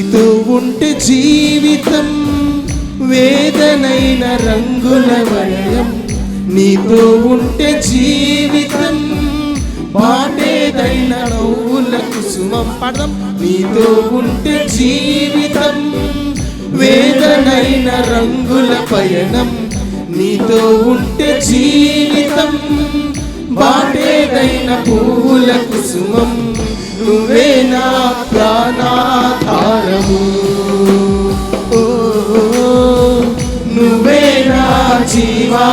నీతో ఉంటే జీవితం వేదనైన రంగుల వలయం. నీతో ఉంటే జీవితం బాటేదైన నవ్వుల కుసుమం. పదం. నీతో ఉంటే జీవితం వేదనైన రంగుల పయనం. నీతో ఉంటే జీవితం బాటేదైన పువ్వుల కుసుమం. నువ్వే నా ప్రాణాధారము నువ్వే నా జీవా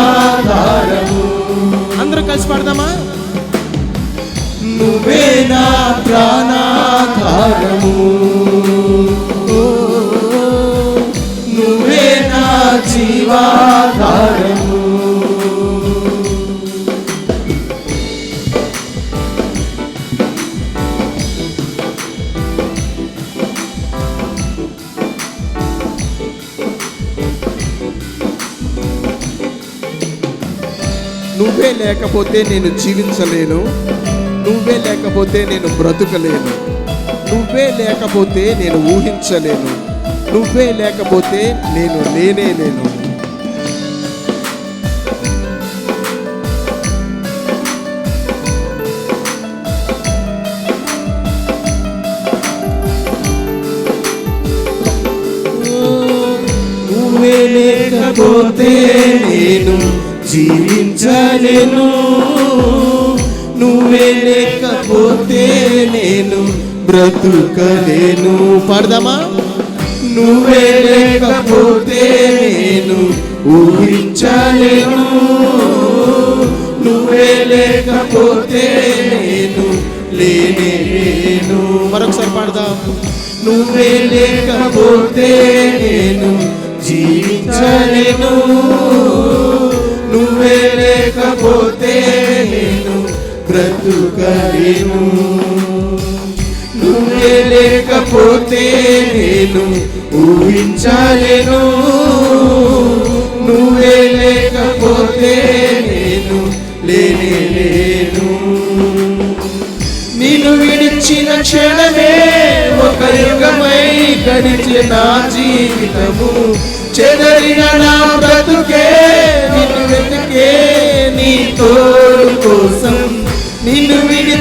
లేకపోతే నేను జీవించలేను. నువ్వే లేకపోతే నేను బ్రతుకలేను. నువ్వే లేకపోతే నేను ఊహించలేను. నువ్వే లేకపోతే నేను లేనే లేను. నువ్వే లేకపోతే నేను జీవించలేను. నువ్వే లేకపోతే నేను బ్రతుకలేను. పాడదామా? నువ్వే లేకపోతే నేను ఊహించలేను. నువ్వే లేకపోతే నేను లేనేను. మరొకసారి పాడదాం. నువ్వే లేకపోతే నేను జీవించలేను. లేకపోతే నేను బ్రతుకలేను. నువ్వే లేకపోతే నేను ఊహించలేను. నువ్వే లేకపోతే నేను లేను నిన్ను విడిచిన క్షణమే ఒక యుగమై గడిచిన నా జీవితము. చెదరిన నా బ్రతుకే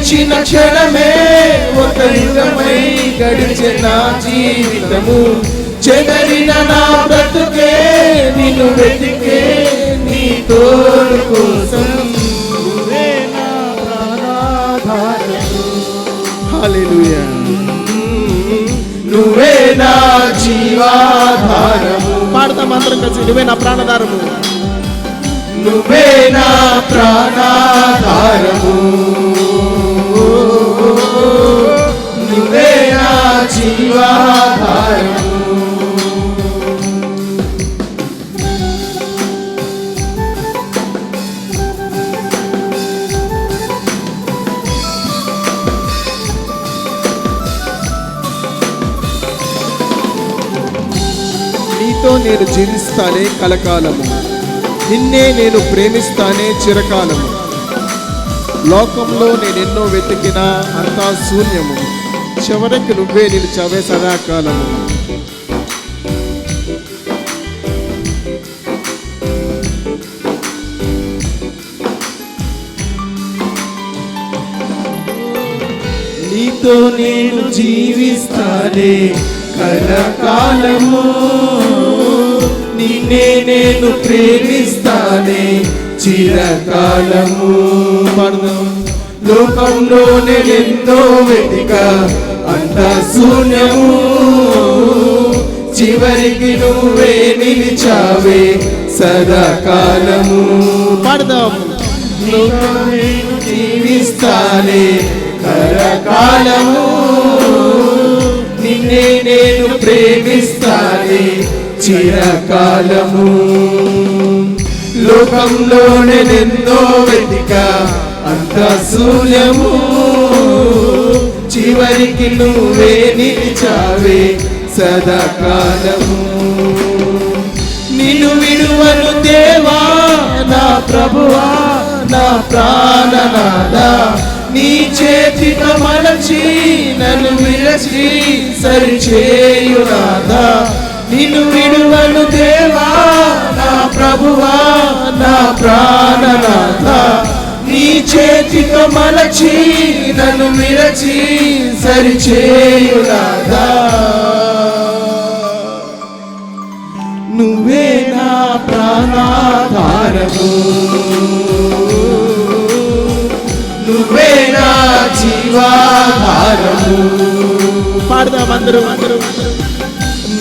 విడిచిన క్షణమే ఒక యుగమై గడిచిన నా జీవితము. చెదరిన నా బ్రతుకే నిన్ను వెతికే నీ తోడు కోసం. నువ్వే నా జీవాధారము. పాడతాం అందరం కలిసి నువ్వే నా ప్రాణాధారము. నువ్వే నా ప్రాణాధారము. నీతో నేను జీవిస్తానే కలకాలము. నిన్నే నేను ప్రేమిస్తానే చిరకాలము. లోకంలో నేనెన్నో వెతికినా అంతా శూన్యము. చివరికి నువ్వే నిలిచావే సదాకాలము. నీతో నేను జీవిస్తానే కలకాలము. నిన్నే నేను ప్రేమిస్తానే చిరకాలము. పడదాం లోకంలో నేనెంతో వెతిక అంత శూన్యము. చివరికి నువ్వే నిలిచావే సదాకాలము. పడదాం. జీవిస్తానే కరకాలము. నిన్నే నేను ప్రేమిస్తానే చిరకాలము. లోకంలోనే నిన్నో వెతిక అంత శూన్యము చివరికి నువ్వే నిలిచావే సదాకాలము. నిన్ను విడువను దేవా నా ప్రభువా నా ప్రాణనాదా నీ చేతిక మలచి నన్ను విరచి సరిచేయునాదా నిన్ను విడువను దేవా నా ప్రభువా నా ప్రాణనాథ. నీ చేతితో మలచి నన్ను విరచి సరిచేయునాదా నువ్వే నా ప్రాణాధారము. నువ్వే నా జీవాధారము. పాడదాం అందరూ అందరూ.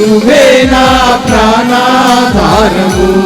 నువ్వే నా ప్రాణాధారము.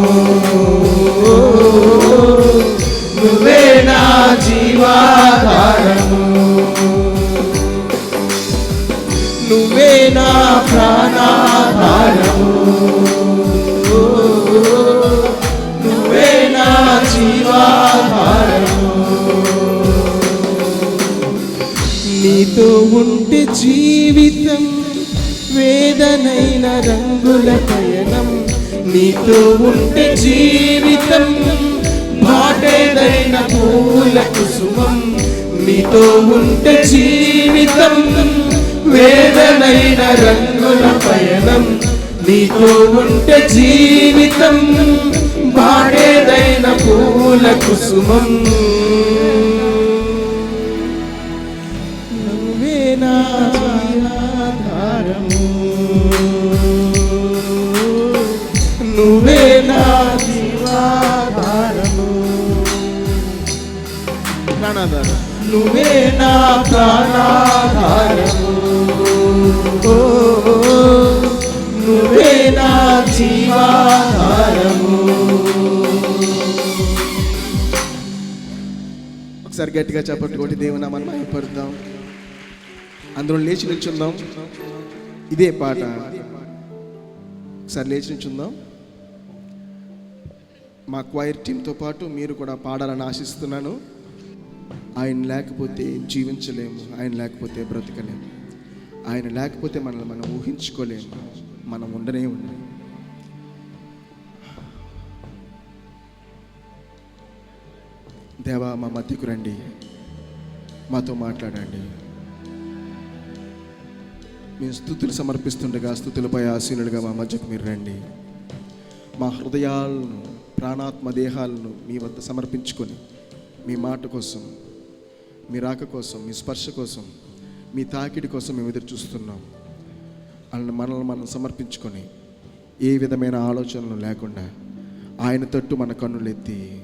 నీతో ఉంటే జీవితం వేదనైన రంగుల పయనం. నీతో ఉంటే జీవితం మాటేదైన పూల కుసుమం. నీతో ఉంటే జీవితం వేదనైన రంగుల పయనం. నీతో ఉంటే జీవితం మాటేదైన పూల కుసుమం. ఒకసారి గట్టిగా చెప్పట్టు కొట్టి దేవుని మనం మహిమపడదాం అందులో లేచి నిల్చుందాం. ఇదే పాట. ఒకసారి లేచి నిల్చుందాం. మా క్వైర్ టీంతో పాటు మీరు కూడా పాడాలని ఆశిస్తున్నాను. ఆయన లేకపోతే జీవించలేము ఆయన లేకపోతే బ్రతకలేము. ఆయన లేకపోతే మనల్ని మనం ఊహించుకోలేము మనం ఉండనే ఉండలేము. దేవా మా మధ్యకు రండి. మాతో మాట్లాడండి. మేము స్థుతులు సమర్పిస్తుండగా స్థుతులపై ఆసీనులుగా మా మధ్యకు మీరు రండి. మా హృదయాలను ప్రాణాత్మ దేహాలను మీ వద్ద సమర్పించుకొని మీ మాట కోసం మీ రాక కోసం మీ స్పర్శ కోసం మీ తాకిడి కోసం మేము ఎదురు చూస్తున్నాం. వాళ్ళని మనల్ని మనం సమర్పించుకొని ఏ విధమైన ఆలోచనలు లేకుండా ఆయన తట్టు మన కన్నులెత్తి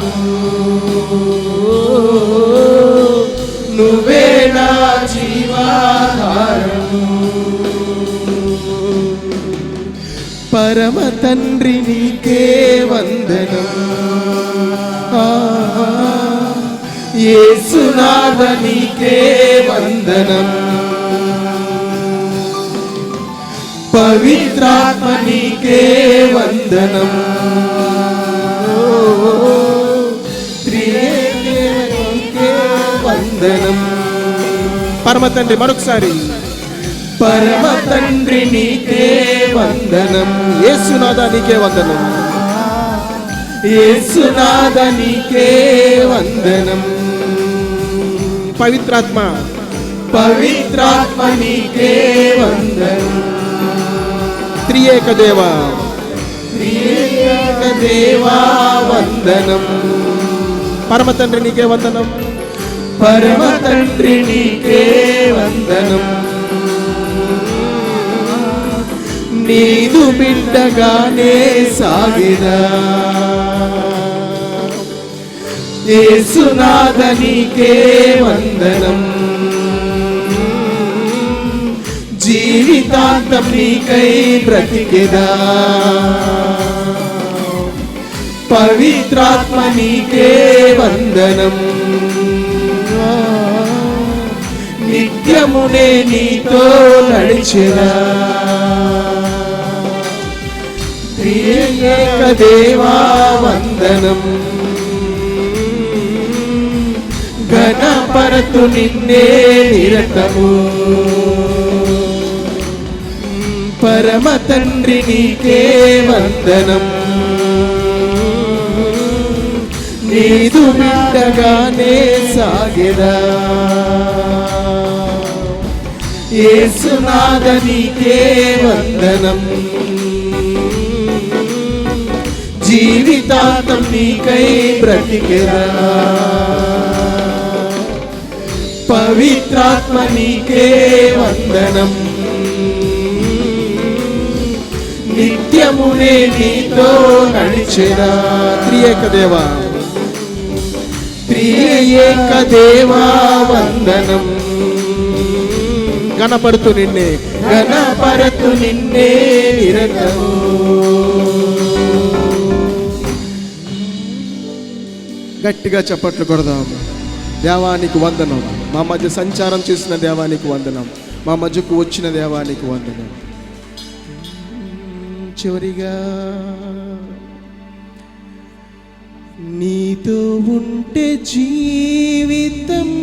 తండ్రి నీకే వందనం ఏసునాథ నీకే వందనం పవిత్రాత్మ నీకే వందనం ఓ, వందనం పరమ తండ్రి మరొకసారి పరమ తండ్రి నీకే వందనం. యేసునాథ నీకే వందనం. యేసునాథ నీకే వందనం. పవిత్రాత్మ. పవిత్రాత్మ నీకే వందనం. త్రియేక దేవ త్రియేక దేవా వందనం. పరమ తండ్రి నీకే వందనం. పరమ తండ్రి నీకే వందనం. నీదు బిడ్డగానే సాగిరా. యేసునాథ నీకే వందనం. జీవితాంతం నీకై బ్రతికెదా. పవిత్రాత్మ నీకే వందనం. నిత్యమునే నీతో నడిచెదా దేవా వందనం ఘనపరతు నిన్నే నిరతము. పరమ తండ్రి నీకే వందనం. నీదు బిడ్డగానే సాగెదా. యేసునాథ నీకే వందనం. జీవితాంతం నీకై బ్రతికెదా పవిత్రాత్మ నీకే వందనం. నిత్యమునే నీతో నడిచెదా త్రియేక దేవా త్రియేక దేవా వందనం. గణపడుతు నిన్నే. గణపరతు నిన్నే నిరతము గట్టిగా చప్పట్లు కొడదాం. దేవానికి వందనం. మా మధ్య సంచారం చేసిన దేవానికి వందనం. మా మధ్యకు వచ్చిన దేవానికి వందనం. చివరిగా నీతో ఉంటే జీవితం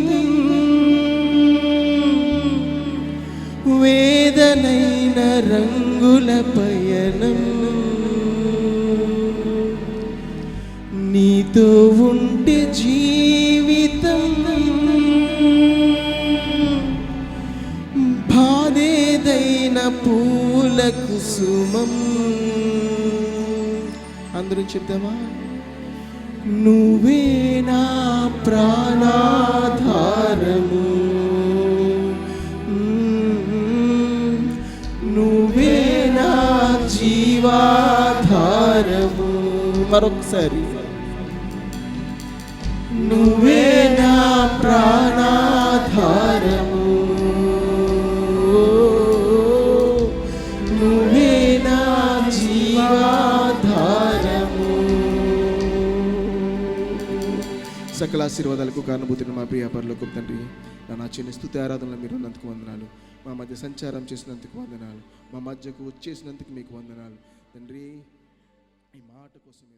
వేదనైన రంగుల పయనం. నీతో ఉంటే జీవితం బాధేదైన పూల కుసుమం అందరూ చెప్దామా? నువ్వే నా ప్రాణాధారము. నువ్వే నా జీవాధారము. మరొకసారి. నువ్వే నా ప్రాణాధారము. నువ్వే నా జీవాధారము. సకల ఆశీర్వాదాలకు కారణభూతిని మా ప్రియ తండ్రి నా చిన్న స్థుతి ఆరాధనలు మీరు అన్నందుకు వందనాలు. మా మధ్య సంచారం చేసినందుకు వందనాలు. మా మధ్యకు వచ్చేసినందుకు మీకు వందనాలు. తండ్రి ఈ మాట కోసం